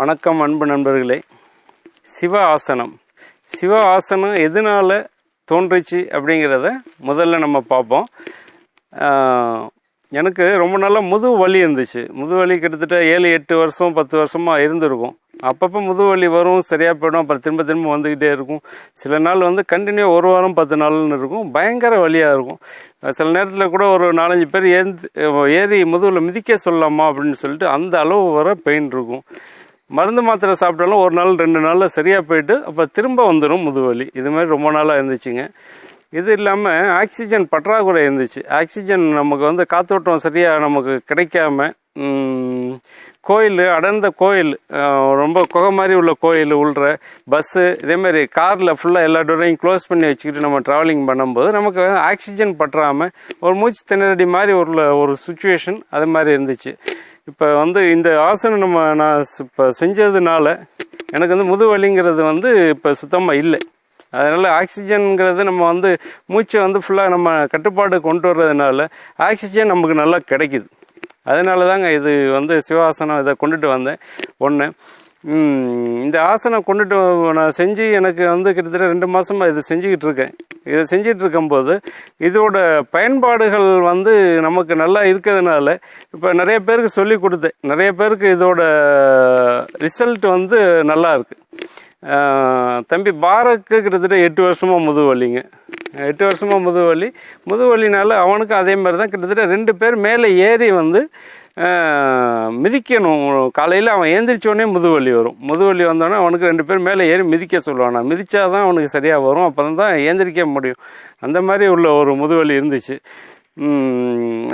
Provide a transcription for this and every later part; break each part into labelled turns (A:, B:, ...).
A: வணக்கம் அன்பு நண்பர்களே. சிவ ஆசனம் சிவ ஆசனம் எதனால் தோன்றுச்சு அப்படிங்கிறத முதல்ல நம்ம பார்ப்போம். எனக்கு ரொம்ப நாளாக முதுகு வலி இருந்துச்சு. முதுகு வலி கிட்டத்தட்ட ஏழு எட்டு வருஷம் பத்து வருஷமாக இருந்திருக்கும். அப்பப்போ முதுகு வலி வரும் சரியாக போயிடும் அப்புறம் திரும்ப திரும்ப வந்துக்கிட்டே இருக்கும். சில நாள் வந்து கண்டினியூ ஒரு வாரம் பத்து நாள்னு இருக்கும். பயங்கர வலியாக இருக்கும். சில நேரத்தில் கூட ஒரு நாலஞ்சு பேர் ஏந்து ஏறி முதுகில் மிதிக்க சொல்லலாமா அப்படின்னு சொல்லிட்டு அந்த அளவு வர பெயின் இருக்கும். மருந்து மாத்திரை சாப்பிட்டாலும் ஒரு நாள் ரெண்டு நாளில் சரியாக போயிட்டு அப்போ திரும்ப வந்துடும் முதுவலி. இது மாதிரி ரொம்ப நாளாக இருந்துச்சுங்க. இது இல்லாமல் ஆக்சிஜன் பற்றாக்குறை இருந்துச்சு. ஆக்சிஜன் நமக்கு வந்து காத்தோட்டம் சரியாக நமக்கு கிடைக்காம கோயில் அடர்ந்த கோயில் ரொம்ப குகை மாதிரி உள்ள கோயில் உள்ள பஸ்ஸு இதேமாரி காரில் ஃபுல்லாக எல்லா டோரையும் க்ளோஸ் பண்ணி வச்சுக்கிட்டு நம்ம ட்ராவலிங் பண்ணும்போது நமக்கு ஆக்சிஜன் பற்றாமல் ஒரு மூச்சு திணறடி மாதிரி உள்ள ஒரு சுச்சுவேஷன் அது மாதிரி இருந்துச்சு. இப்போ வந்து இந்த ஆசனம் நம்ம நான் இப்போ செஞ்சதுனால எனக்கு வந்து முதுவலிங்கிறது வந்து இப்போ சுத்தமாக இல்லை. அதனால் ஆக்சிஜனுங்கிறது நம்ம வந்து மூச்சை வந்து ஃபுல்லாக நம்ம கட்டுப்பாடு கொண்டு வர்றதுனால ஆக்சிஜன் நமக்கு நல்லா கிடைக்குது. அதனால தாங்க இது வந்து சிவாசனம் இதை கொண்டுட்டு வந்தேன். ஒன்று இந்த ஆசனம் கொண்டுட்டு நான் செஞ்சு எனக்கு வந்து கிட்டத்தட்ட ரெண்டு மாதமாக இதை செஞ்சுக்கிட்டு இருக்கேன் இதை செஞ்சுட்டு இருக்கும்போது இதோட பயன்பாடுகள் வந்து நமக்கு நல்லா இருக்கிறதுனால இப்போ நிறைய பேருக்கு சொல்லி கொடுத்தேன். நிறைய பேருக்கு இதோட ரிசல்ட் வந்து நல்லா இருக்கு. தம்பி பாரக்கு கிட்டத்தட்ட எட்டு வருஷமா முதுவலிங்க. எட்டு வருஷமா முதுவலி. முதுவலினால அவனுக்கு அதே மாதிரி தான் கிட்டத்தட்ட ரெண்டு பேர் மேலே ஏறி வந்து மிதிக்கணும். காலையில் அவன் எழுந்திரிச்சோடனே முதுவலி வரும். முதுவலி வந்தோடனே அவனுக்கு ரெண்டு பேர் மேலே ஏறி மிதிக்க சொல்லுவான். மிதித்தா தான் அவனுக்கு சரியாக வரும். அப்புறம் தான் ஏந்திரிக்க முடியும். அந்த மாதிரி உள்ள ஒரு முதுவலி இருந்துச்சு.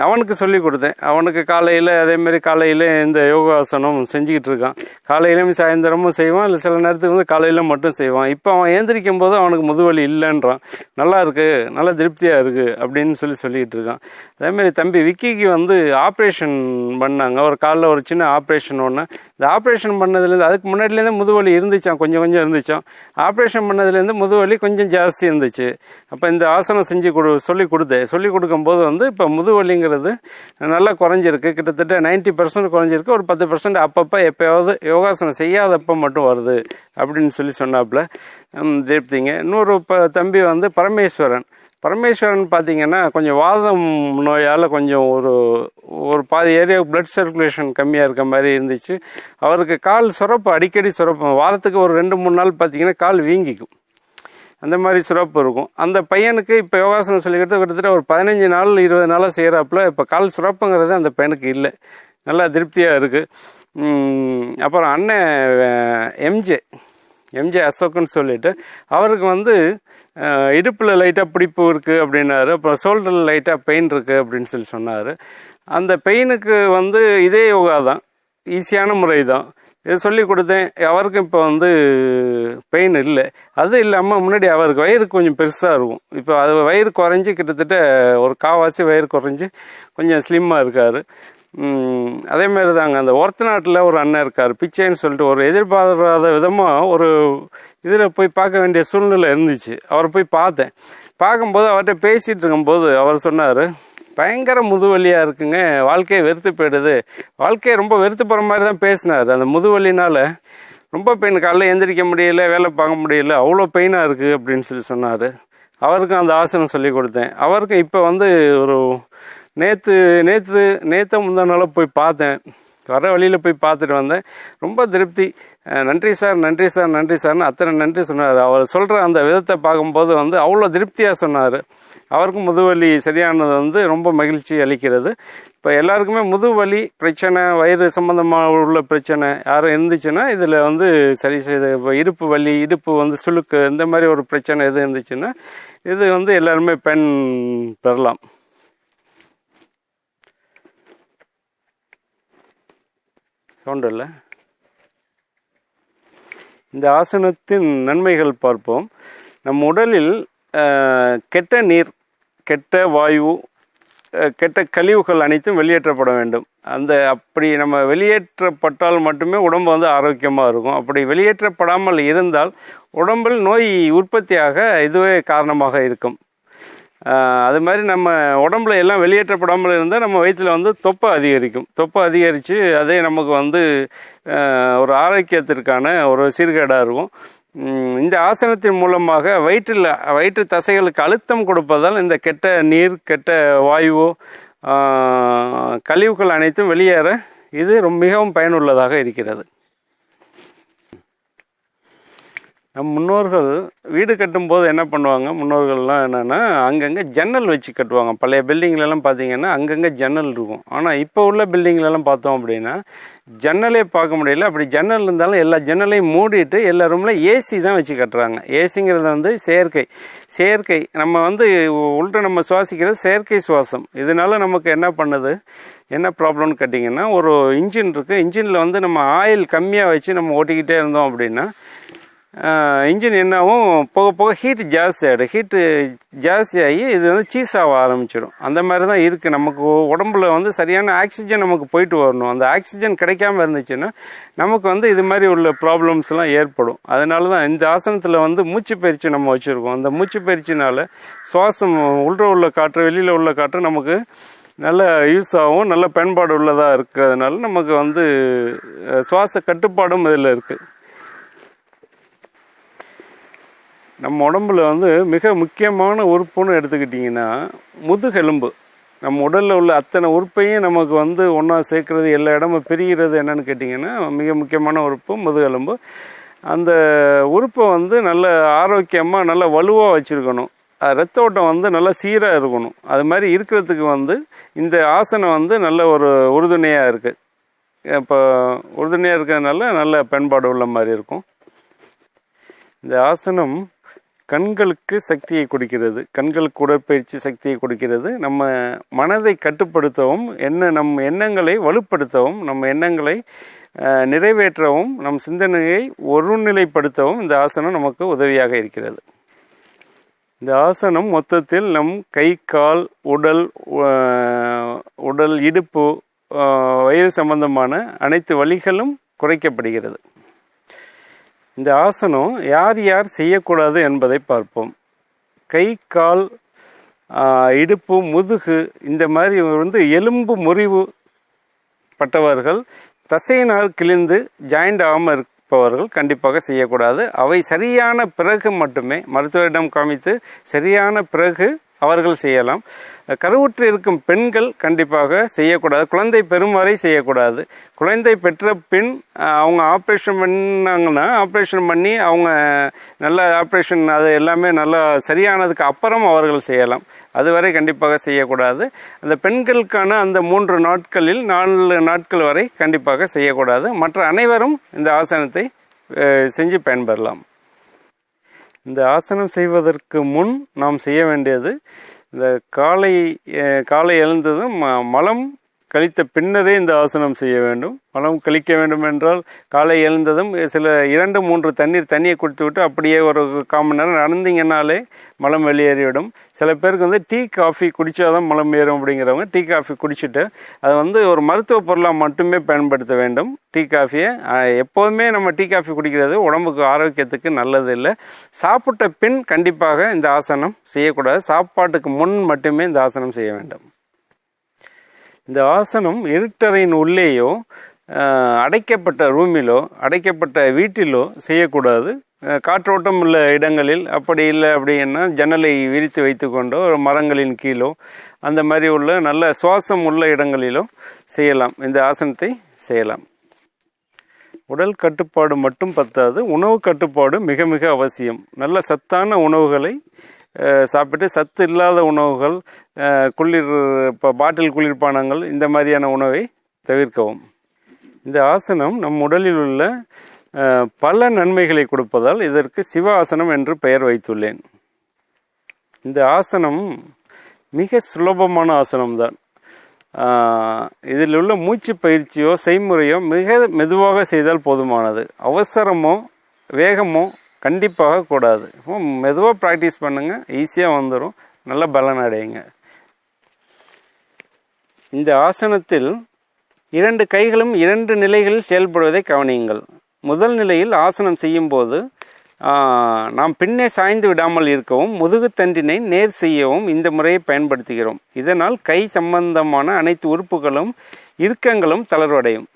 A: அவனுக்கு சொல்லி கொடுத்தேன் அவனுக்கு காலையில் அதேமாரி காலையில் இந்த யோகாசனம் செஞ்சுக்கிட்டு இருக்கான். காலையிலும் சாயந்தரமும் செய்வான் இல்லை சில நேரத்துக்கு வந்து காலையில் மட்டும் செய்வான். இப்போ அவன் ஏந்திரிக்கும் போது அவனுக்கு முதுவலி இல்லைன்றான். நல்லா இருக்கு நல்லா திருப்தியாக இருக்குது அப்படின்னு சொல்லி சொல்லிக்கிட்டு இருக்கான். அதேமாரி தம்பி விக்கிக்கு வந்து ஆப்ரேஷன் பண்ணாங்க. ஒரு காலில் ஒரு சின்ன ஆப்ரேஷன் ஒன்று இந்த ஆப்ரேஷன் பண்ணதுலேருந்து அதுக்கு முன்னாடிலேருந்து முதுவலி இருந்துச்சான் கொஞ்சம் கொஞ்சம் இருந்துச்சான் ஆப்ரேஷன் பண்ணதுலேருந்து முதுவலி கொஞ்சம் ஜாஸ்தி இருந்துச்சு. அப்போ இந்த ஆசனம் செஞ்சு கொடு சொல்லி கொடுத்தேன். சொல்லி கொடுக்கும்போது வந்து இப்போ முதுவலிங்கிறது நல்லா குறைஞ்சிருக்கு. கிட்டத்தட்ட நைன்ட்டி பர்சன்ட் குறைஞ்சிருக்கு. ஒரு பத்து பர்சன்ட் அப்பப்போ எப்போயாவது யோகாசனம் செய்யாதப்போ மட்டும் வருது அப்படின்னு சொல்லி சொன்னாப்புல திருப்திங்க. இன்னொரு ப- தம்பி வந்து பரமேஸ்வரன். பரமேஸ்வரன் பார்த்தீங்கன்னா கொஞ்சம் வாதம் நோயால் கொஞ்சம் ஒரு ஒரு பாதி ஏரியா பிளட் சர்க்குலேஷன் கம்மியாக இருக்க மாதிரி இருந்துச்சு. அவருக்கு கால் சுரப்பு அடிக்கடி சுரப்பு. வாரத்துக்கு ஒரு ரெண்டு மூணு நாள் பார்த்தீங்கன்னா கால் வீங்கிக்கும். அந்த மாதிரி சுரப்பு இருக்கும். அந்த பையனுக்கு இப்போ யோகாசனம் சொல்லிக்கிறது கிட்டத்தட்ட ஒரு பதினஞ்சு நாள் இருபது நாளாக செய்கிறாப்புல இப்போ கால் சுரப்புங்கிறது அந்த பையனுக்கு இல்லை. நல்லா திருப்தியாக இருக்குது அப்புறம் அண்ணன் எம்ஜே எம்ஜே அசோக்குன்னு சொல்லிட்டு அவருக்கு வந்து இடுப்பில் லைட்டாக பிடிப்பு இருக்குது அப்படின்னாரு. அப்புறம் ஷோல்டரில் லைட்டாக பெயின் இருக்குது அப்படின்னு சொல்லி சொன்னார். அந்த பெயினுக்கு வந்து இதே யோகா தான். ஈஸியான முறை தான். இதை சொல்லி கொடுத்தேன். அவருக்கும் இப்போ வந்து பெயின் இல்லை. அது இல்லாமல் முன்னாடி அவருக்கு வயிறு கொஞ்சம் பெருசாக இருக்கும். இப்போ அது வயிறு குறைஞ்சி கிட்டத்தட்ட ஒரு காவாசி வயிறு குறைஞ்சி கொஞ்சம் ஸ்லிம்மாக இருக்கார். ம், அதே மாதிரி தாங்க அந்த ஒர்த்த நாட்டில் ஒரு அண்ணன் இருக்கார். பிச்சைன்னு சொல்லிட்டு ஒரு எதிர்பாராத விதமாக ஒரு இதில் போய் பார்க்க வேண்டிய சூழ்நிலை இருந்துச்சு. அவரை போய் பார்த்தேன். பார்க்கும்போது அவர்கிட்ட பேசிகிட்டு இருக்கும்போது அவர் சொன்னார் பயங்கர முதுவலியாக இருக்குங்க. வாழ்க்கையை வெறுத்து போயிடுது. வாழ்க்கையை ரொம்ப வெறுத்து போகிற மாதிரி தான் பேசினார். அந்த முதுவலினால் ரொம்ப பெயின் காலைல எந்திரிக்க முடியல வேலை பார்க்க முடியல அவ்வளோ பெயினாக இருக்குது அப்படின்னு சொல்லி சொன்னார். அவருக்கும் அந்த ஆசனம் சொல்லி கொடுத்தேன். அவருக்கும் இப்போ வந்து ஒரு நேற்று நேற்று நேற்று முந்தா நாளாக போய் பார்த்தேன். வர வழியில் போய் பார்த்துட்டு வந்தேன். ரொம்ப திருப்தி. நன்றி சார் நன்றி சார் நன்றி சார்னு அத்தனை நன்றி சொன்னார். அவர் சொல்கிற அந்த விதத்தை பார்க்கும்போது வந்து அவ்வளோ திருப்தியாக சொன்னார். அவருக்கும் முதுவலி சரியானது வந்து ரொம்ப மகிழ்ச்சி அளிக்கிறது. இப்போ எல்லாருக்குமே முதுவலி பிரச்சனை வயிறு சம்பந்தமாக உள்ள பிரச்சனை யாரும் இருந்துச்சுன்னா இதில் வந்து சரி செய்து இப்போ இடுப்பு வலி இடுப்பு வந்து சுளுக்கு இந்த மாதிரி ஒரு பிரச்சனை எது இருந்துச்சுன்னா இது வந்து எல்லாருமே பெண் பெறலாம். சவுண்ட் இல்லை இந்த ஆசனத்தின் நன்மைகள் பார்ப்போம். நம் உடலில் கெட்ட நீர் கெட்ட வாயு கெட்ட கழிவுகள் அனைத்தும் வெளியேற்றப்பட வேண்டும். அந்த அப்படி நம்ம வெளியேற்றப்பட்டால் மட்டுமே உடம்பு வந்து ஆரோக்கியமாக இருக்கும். அப்படி வெளியேற்றப்படாமல் இருந்தால் உடம்பில் நோய் உற்பத்தியாக இதுவே காரணமாக இருக்கும். அது மாதிரி நம்ம உடம்புல எல்லாம் வெளியேற்றப்படாமல் இருந்தால் நம்ம வயிற்றில் வந்து தொப்பை அதிகரிக்கும். தொப்பை அதிகரித்து அதே நமக்கு வந்து ஒரு ஆரோக்கியத்திற்கான ஒரு சீர்கேடாக இருக்கும். இந்த ஆசனத்தின் மூலமாக வயிற்றில் வயிற்று தசைகளுக்கு அழுத்தம் கொடுப்பதால் இந்த கெட்ட நீர் கெட்ட வாயுவோ கழிவுகள் அனைத்தும் வெளியேற இது ரொம்ப மிகவும் பயனுள்ளதாக இருக்கிறது. நம் முன்னோர்கள் வீடு கட்டும்போது என்ன பண்ணுவாங்க? முன்னோர்கள்லாம் என்னென்னா அங்கங்கே ஜன்னல் வச்சு கட்டுவாங்க. பழைய பில்டிங்லலாம் பார்த்தீங்கன்னா அங்கங்கே ஜன்னல் இருக்கும். ஆனால் இப்போ உள்ள பில்டிங்லலாம் பார்த்தோம் அப்படின்னா ஜன்னலே பார்க்க முடியல. அப்படி ஜன்னல் இருந்தாலும் எல்லா ஜன்னலையும் மூடிட்டு எல்லா ரூமில் ஏசி தான் வச்சு கட்டுறாங்க. ஏசிங்கிறது வந்து செயற்கை. செயற்கை. நம்ம வந்து உள்ட்ட நம்ம சுவாசிக்கிறது செயற்கை சுவாசம். இதனால நமக்கு என்ன பண்ணுது? என்ன ப்ராப்ளம்னு கேட்டிங்கன்னா ஒரு இன்ஜின் இருக்குது இன்ஜினில் வந்து நம்ம ஆயில் கம்மியாக வச்சு நம்ம ஓட்டிக்கிட்டே இருந்தோம் அப்படின்னா இன்ஜின் என்னாகும் போக போக ஹீட் ஜாஸ்தி ஆகிடும் ஹீட்டு ஜாஸ்தி ஆகி இது வந்து சீஸ் ஆக ஆரம்பிச்சிடும். அந்த மாதிரி தான் இருக்குது நமக்கு உடம்புல வந்து சரியான ஆக்சிஜன் நமக்கு போயிட்டு வரணும். அந்த ஆக்சிஜன் கிடைக்காம இருந்துச்சுன்னா நமக்கு வந்து இது மாதிரி உள்ள ப்ராப்ளம்ஸ்லாம் ஏற்படும். அதனால தான் இந்த ஆசனத்தில் வந்து மூச்சு பயிற்சி நம்ம வச்சுருக்கோம். அந்த மூச்சு பயிற்சினால் சுவாசம் உள்ள உள்ள காற்று வெளியில் உள்ள காற்று நமக்கு நல்ல யூஸ் ஆகும் நல்ல பயன்பாடு உள்ளதாக இருக்கிறதுனால நமக்கு வந்து சுவாச கட்டுப்பாடும் இதில் இருக்குது நம்ம உடம்புல வந்து மிக முக்கியமான உறுப்புன்னு எடுத்துக்கிட்டிங்கன்னா முதுகெலும்பு. நம்ம உடலில் உள்ள அத்தனை உறுப்பையும் நமக்கு வந்து ஒன்றா சேர்க்குறது எல்லா இடமும் பிரிகிறது என்னன்னு கேட்டிங்கன்னா மிக முக்கியமான உறுப்பு முதுகெலும்பு. அந்த உறுப்பை வந்து நல்ல ஆரோக்கியமாக நல்ல வலுவாக வச்சுருக்கணும். ரத்த ஓட்டம் வந்து நல்லா சீராக இருக்கணும். அது மாதிரி இருக்கிறதுக்கு வந்து இந்த ஆசனம் வந்து நல்ல ஒரு உறுதுணையாக இருக்குது இப்போ உறுதுணையாக இருக்கிறதுனால நல்ல பயன்பாடு உள்ள மாதிரி இருக்கும். இந்த ஆசனம் கண்களுக்கு சக்தியை கொடுக்கிறது கண்களுக்கு உடற்பயிற்சி சக்தியை கொடுக்கிறது. நம்ம மனதை கட்டுப்படுத்தவும் என்ன நம் எண்ணங்களை வலுப்படுத்தவும் நம் எண்ணங்களை நிறைவேற்றவும் நம் சிந்தனையை ஒருநிலைப்படுத்தவும் இந்த ஆசனம் நமக்கு உதவியாக இருக்கிறது. இந்த ஆசனம் மொத்தத்தில் நம் கை கால் உடல் உடல் இடுப்பு அஹ், வயிறு சம்பந்தமான அனைத்து வழிகளும் குறைக்கப்படுகிறது. இந்த ஆசனம் யார் யார் செய்யக்கூடாது என்பதை பார்ப்போம். கை கால் இடுப்பு முதுகு இந்த மாதிரி வந்து எலும்பு முறிவு பட்டவர்கள் தசையினால் கிழிந்து ஜாயிண்ட் ஆகாமல் இருப்பவர்கள் கண்டிப்பாக செய்யக்கூடாது. அவை சரியான பிறகு மட்டுமே மருத்துவரிடம் காமித்து சரியான பிறகு அவர்கள் செய்யலாம். கருவுற்று இருக்கும் பெண்கள் கண்டிப்பாக செய்யக்கூடாது. குழந்தை பெறும் வரை செய்யக்கூடாது. குழந்தை பெற்ற பின் அவங்க ஆப்ரேஷன் பண்ணாங்கன்னா ஆப்ரேஷன் பண்ணி அவங்க நல்ல ஆப்ரேஷன் அது எல்லாமே நல்லா சரியானதுக்கு அப்புறம் அவர்கள் செய்யலாம். அதுவரை கண்டிப்பாக செய்யக்கூடாது. அந்த பெண்களுக்கான அந்த மூன்று நாட்களில் நாலு நாட்கள் வரை கண்டிப்பாக செய்யக்கூடாது. மற்ற அனைவரும் இந்த ஆசனத்தை செஞ்சு பயன்பெறலாம். இந்த ஆசனம் செய்வதற்கு முன் நாம் செய்ய வேண்டியது இந்த காலை காலை எழுந்ததும் ம- மலம் கழித்த பின்னரே இந்த ஆசனம் செய்ய வேண்டும். மலம் கழிக்க வேண்டும் என்றால் காலை எழுந்ததும் சில இரண்டு மூன்று தண்ணீர் தண்ணியை குடித்து விட்டு அப்படியே ஒரு கால் மணி நேரம் நடந்தீங்கன்னாலே மலம் வெளியேறிவிடும். சில பேருக்கு வந்து டீ காஃபி குடித்தாதான் மலம் ஏறும் அப்படிங்கிறவங்க டீ காஃபி குடிச்சிட்டு அதை வந்து ஒரு மருத்துவ பொருளாக மட்டுமே பயன்படுத்த வேண்டும். டீ காஃபியை எப்போதுமே நம்ம டீ காஃபி குடிக்கிறது உடம்புக்கு ஆரோக்கியத்துக்கு நல்லது இல்லை சாப்பிட்ட பின் கண்டிப்பாக இந்த ஆசனம் செய்யக்கூடாது. சாப்பாட்டுக்கு முன் மட்டுமே இந்த ஆசனம் செய்ய வேண்டும். இந்த ஆசனம் இருட்டறையின் உள்ளேயோ அடைக்கப்பட்ட ரூமிலோ அடைக்கப்பட்ட வீட்டிலோ செய்யக்கூடாது. காற்றோட்டம் உள்ள இடங்களில் அப்படி இல்லை அப்படின்னா ஜன்னலை விரித்து வைத்துக்கொண்டோ ஒரு மரங்களின் கீழோ அந்த மாதிரி உள்ள நல்ல சுவாசம் உள்ள இடங்களிலோ செய்யலாம். இந்த ஆசனத்தை செய்யலாம். உடல் கட்டுப்பாடு மட்டும் பத்தாது உணவு கட்டுப்பாடு மிக மிக அவசியம். நல்ல சத்தான உணவுகளை சாப்பிட்டு சத்து இல்லாத உணவுகள் குளிர் இப்போ பாட்டில் குளிர்பானங்கள் இந்த மாதிரியான உணவை தவிர்க்கவும். இந்த ஆசனம் நம் உடலில் உள்ள பல நன்மைகளை கொடுப்பதால் இதற்கு சிவ ஆசனம் என்று பெயர் வைத்துள்ளேன். இந்த ஆசனம் மிக சுலபமான ஆசனம்தான். இதில் உள்ள மூச்சு பயிற்சியோ செய்முறையோ மிக மெதுவாக செய்தால் போதுமானது. அவசரமோ வேகமோ கண்டிப்பாக கூடாது. மெதுவாக ப்ராக்டிஸ் பண்ணுங்கள் ஈஸியாக வந்துடும் நல்ல பலன் அடையுங்க. இந்த ஆசனத்தில் இரண்டு கைகளும் இரண்டு நிலைகளில் செயல்படுவதை கவனியுங்கள். முதல் நிலையில் ஆசனம் செய்யும்போது நாம் பின்னே சாய்ந்து விடாமல் இருக்கவும் முதுகுத்தண்டினை நேர் செய்யவும் இந்த முறையை பயன்படுத்துகிறோம். இதனால் கை சம்பந்தமான அனைத்து உறுப்புகளும் இறுக்கங்களும் தளர்வடையும்.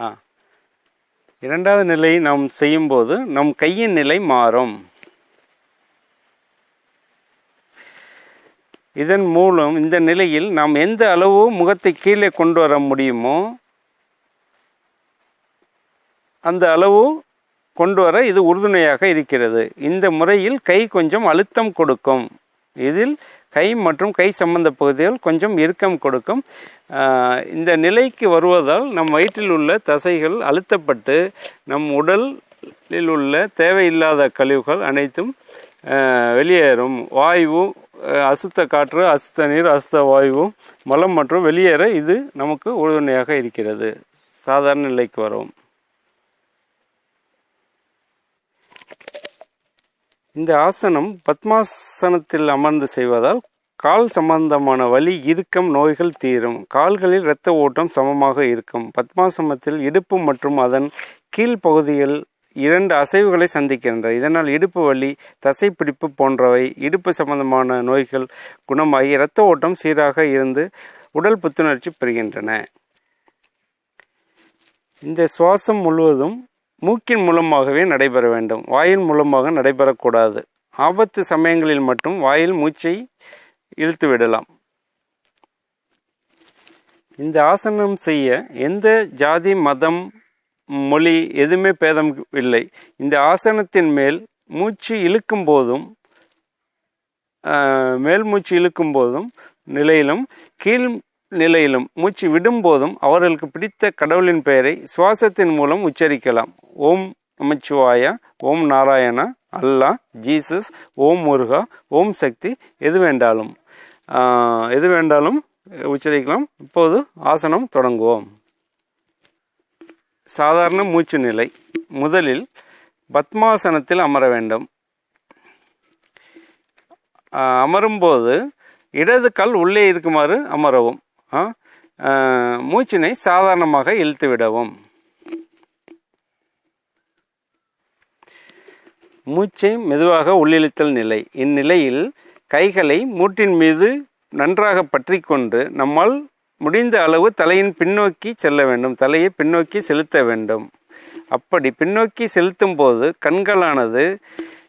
A: ஆ. இரண்டாவது நிலை நாம் செய்யும்போது நம் கையின் நிலை மாறும். இதன் மூலம் இந்த நிலையில் நாம் எந்த அளவு முகத்தை கீழே கொண்டு வர முடியுமோ அந்த அளவு கொண்டு வர இது உறுதுணையாக இருக்கிறது. இந்த முறையில் கை கொஞ்சம் அழுத்தம் கொடுக்கும். இதில் கை மற்றும் கை சம்பந்த பகுதிகள் கொஞ்சம் இறுக்கம் கொடுக்கும். இந்த நிலைக்கு வருவதால் நம் வயிற்றில் உள்ள தசைகள் அழுத்தப்பட்டு நம் உடலில் உள்ள தேவையில்லாத கழிவுகள் அனைத்தும் வெளியேறும். வாயு அசுத்த காற்று அசுத்த நீர் அசுத்த வாயு மலம் மற்றும் வெளியேற இது நமக்கு உறுதுணையாக இருக்கிறது. சாதாரண நிலைக்கு வரும் இந்த ஆசனம் பத்மாசனத்தில் அமர்ந்து செய்வதால் கால் சம்பந்தமான வலி இறுக்கம் நோய்கள் தீரும். கால்களில் இரத்த ஓட்டம் சமமாக இருக்கும். பத்மாசனத்தில் இடுப்பு மற்றும் அதன் கீழ்ப்பகுதியில் இரண்டு அசைவுகளை சந்திக்கின்றன. இதனால் இடுப்பு வலி தசைப்பிடிப்பு போன்றவை இடுப்பு சம்பந்தமான நோய்கள் குணமாகி இரத்த ஓட்டம் சீராக இருந்து உடல் புத்துணர்ச்சி பெறுகின்றன. இந்த சுவாசம் முழுவதும் மூக்கின் மூலமாகவே நடைபெற வேண்டும். வாயின் மூலமாக நடைபெறக்கூடாது. ஆபத்து சமயங்களில் மட்டும் வாயில் மூச்சை இழுத்து விடலாம். இந்த ஆசனம் செய்ய எந்த ஜாதி மதம் மொழி எதுவுமே பேதம் இல்லை. இந்த ஆசனத்தின் மேல் மூச்சு இழுக்கும் போதும் மேல் மூச்சு இழுக்கும் போதும் நிலையிலும் கீழ் நிலையிலும் மூச்சு விடும் போதும் அவர்களுக்கு பிடித்த கடவுளின் பெயரை சுவாசத்தின் மூலம் உச்சரிக்கலாம். ஓம் நமச்சிவாயா ஓம் நாராயணா அல்லாஹ் ஜீசஸ் ஓம் முருகா ஓம் சக்தி எது வேண்டாலும். எது வேண்டாலும் உச்சரிக்கலாம். இப்போது ஆசனம் தொடங்குவோம். சாதாரண மூச்சு நிலை. முதலில் பத்மாசனத்தில் அமர வேண்டும். அமரும்போது இடது கால் உள்ளே இருக்குமாறு அமரவும். மூச்சினை சாதாரணமாக இழுத்து விடவும் மூச்சை மெதுவாக உள்ளிழுத்தல் நிலை. இந்நிலையில் கைகளை மூட்டின் மீது நன்றாக பற்றி கொண்டு நம்மால் முடிந்த அளவு தலையின் பின்னோக்கி செல்ல வேண்டும். தலையை பின்னோக்கி செலுத்த வேண்டும். அப்படி பின்னோக்கி செலுத்தும் போது கண்களானது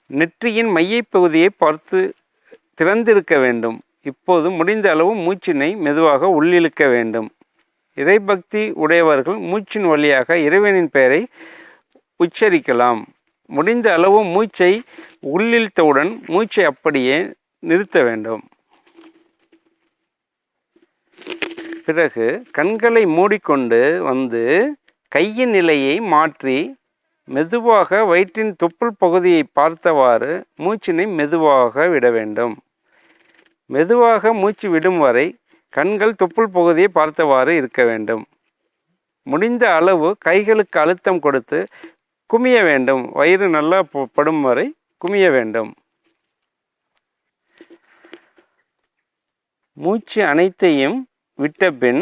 A: நெற்றியின் மையப் பகுதியை பார்த்து திறந்திருக்க வேண்டும். இப்போது முடிந்த அளவு மூச்சினை மெதுவாக உள்ளிழுக்க வேண்டும். இறைபக்தி உடையவர்கள் மூச்சின் வழியாக இறைவனின் பெயரை உச்சரிக்கலாம். முடிந்த அளவு மூச்சை உள்ளிழுத்தவுடன் மூச்சை அப்படியே நிறுத்த வேண்டும். பிறகு கண்களை மூடிக்கொண்டு வந்து கையின் நிலையை மாற்றி மெதுவாக வயிற்றின் தொப்புள் பகுதியை பார்த்தவாறு மூச்சினை மெதுவாக விட வேண்டும். மெதுவாக மூச்சு விடும் வரை கண்கள் தொப்புள் பகுதியை பார்த்தவாறு இருக்க வேண்டும். முடிந்த அளவு கைகளுக்கு அழுத்தம் கொடுத்து குமிய வேண்டும். வயிறு நல்லா படும் வரை குமிய வேண்டும். மூச்சு அனைத்தையும் விட்ட பின்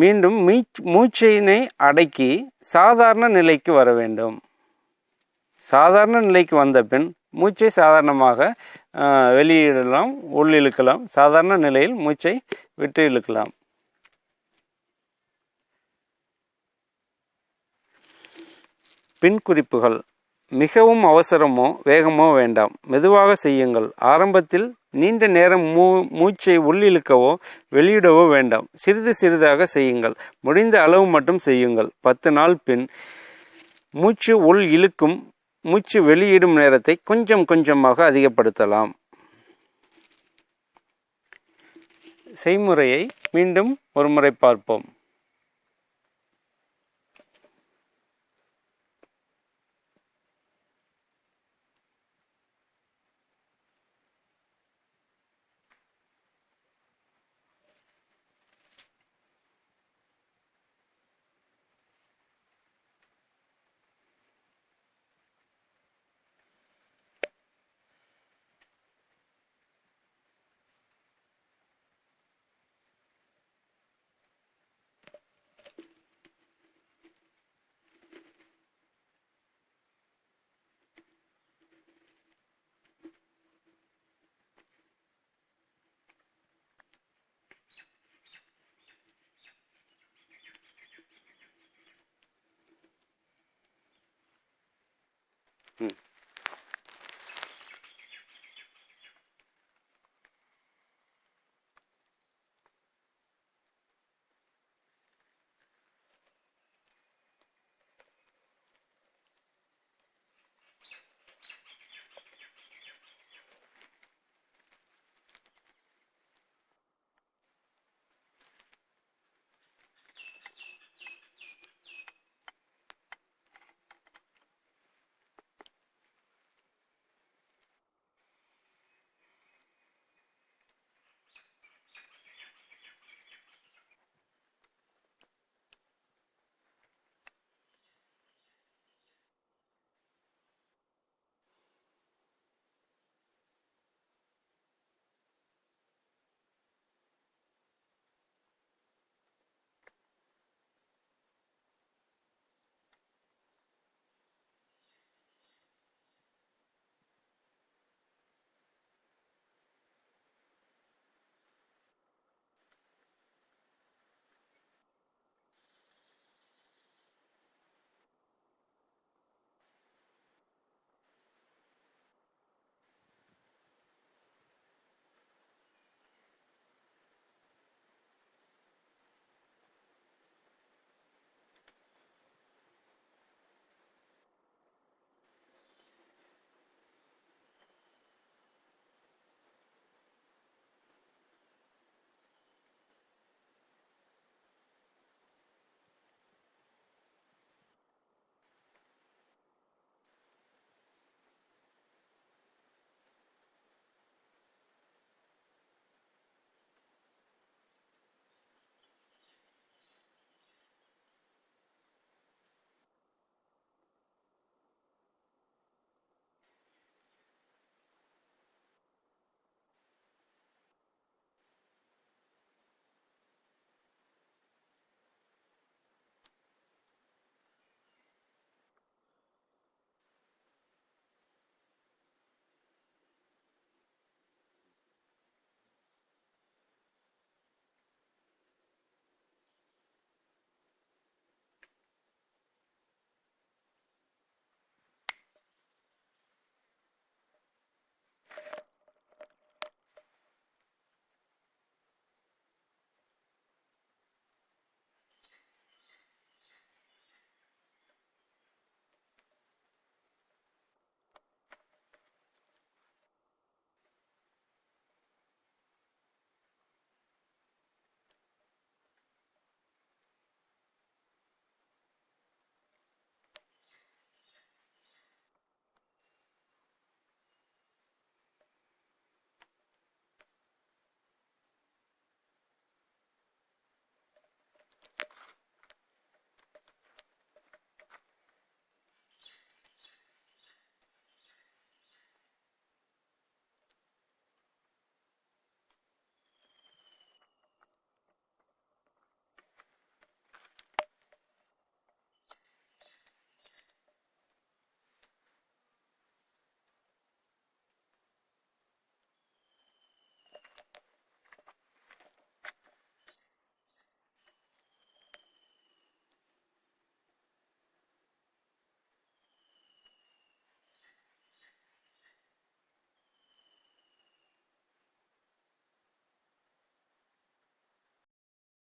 A: மீண்டும் மீச் மூச்சினை அடக்கி சாதாரண நிலைக்கு வர வேண்டும். சாதாரண நிலைக்கு வந்த பின் மூச்சை சாதாரணமாக வெளியிடலாம் வெளியிடலாம் உள்ளிழுக்கலாம். சாதாரண நிலையில் மூச்சை விட்டு இழுக்கலாம். பின் குறிப்புகள். மிகவும் அவசரமோ வேகமோ வேண்டாம். மெதுவாக செய்யுங்கள். ஆரம்பத்தில் நீண்ட நேரம் மூ மூச்சை உள்ளிழுக்கவோ வெளியிடவோ வேண்டாம். சிறிது சிறிதாக செய்யுங்கள். முடிந்த அளவு மட்டும் செய்யுங்கள். பத்து நாள் பின் மூச்சு உள் இழுக்கும் மூச்சு வெளியிடும் நேரத்தை கொஞ்சம் கொஞ்சமாக அதிகப்படுத்தலாம். செய்முறையை மீண்டும் ஒரு முறை பார்ப்போம்.